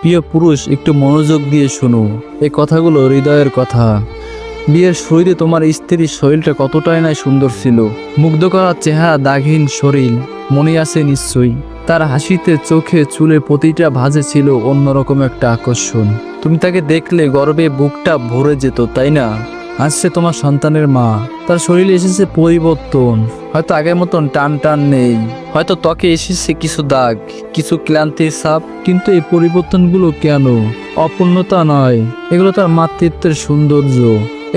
প্রিয় পুরুষ, একটু মনোযোগ দিয়ে শোনো। এই কথাগুলো হৃদয়ের কথা। বিয়ের শরীরে তোমার স্ত্রীর শরীরটা কতটাই না সুন্দর ছিল। মুগ্ধ করার চেহারা দাগহীন শরীর, মনে আছে নিশ্চয়ই। তার হাসিতে চোখে চুলে প্রতিটা ভাজে ছিল অন্যরকম একটা আকর্ষণ। তুমি তাকে দেখলে গর্বে বুকটা ভরে যেত, তাই না? আসছে তোমার সন্তানের মা। তার শরীরে এসেছে পরিবর্তন। হয়তো আগের মতন টান টান নেই। হয়তো ত্বকে এসেছে কিছু দাগ, কিছু ক্লান্তির ছাপ, কিন্তু এই পরিবর্তনগুলো কেন? অপূর্ণতা নয়। এগুলো তার মাতৃত্বের সৌন্দর্য।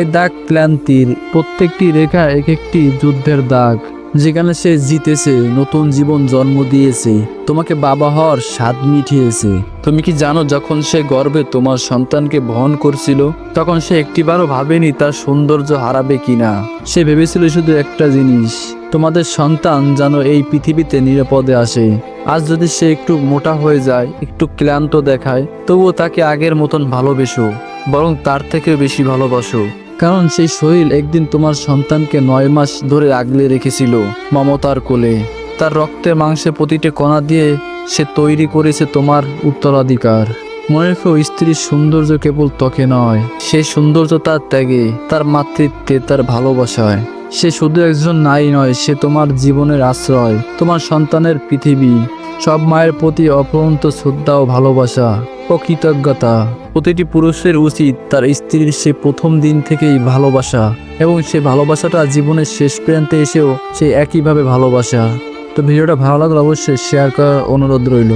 এই দাগ ক্লান্তির প্রত্যেকটি রেখা এক একটি যুদ্ধের দাগ, যেখানে সে জিতেছে, নতুন জীবন জন্ম দিয়েছে, তোমাকে বাবা হওয়ার স্বাদ মিটিয়েছে। তুমি কি জানো, যখন সে গর্বে তোমার সন্তানকে বহন করছিল, তখন সে একটিবারও ভাবেনি তার সৌন্দর্য হারাবে কিনা? সে ভেবেছিল শুধু একটা জিনিস তোমাদের সন্তান যেন এই পৃথিবীতে নিরাপদে আসে। আজ যদি সে একটু মোটা হয়ে যায়, একটু ক্লান্ত দেখায়, তবুও তাকে আগের মতন ভালোবেসো, বরং তার থেকেও বেশি ভালোবাসো। কারণ সেই শরীর একদিন তোমার সন্তানকে নয় মাস ধরে আগলে রেখেছিল, মমতার কোলে। তার রক্তের মাংসে প্রতিটি কণা দিয়ে সে তৈরি করেছে তোমার উত্তরাধিকার। মনে রেখো, স্ত্রীর সৌন্দর্য কেবল ত্বকে নয়, সেই সৌন্দর্য তার ত্যাগে, তার মাতৃত্বে, তার ভালোবাসায়। সে শুধু একজন নারী নয়, সে তোমার জীবনের আশ্রয়, তোমার সন্তানের পৃথিবী। সব মায়ের প্রতি অপরন্ত শ্রদ্ধা ও ভালোবাসা ও কৃতজ্ঞতা। প্রতিটি পুরুষের উচিত তার স্ত্রীর সে প্রথম দিন থেকেই ভালোবাসা, এবং সে ভালোবাসাটা জীবনের শেষ প্রান্তে এসেও সে একইভাবে ভালোবাসা। তো ভিডিওটা ভালো লাগলে অবশ্যই শেয়ার করার অনুরোধ রইল।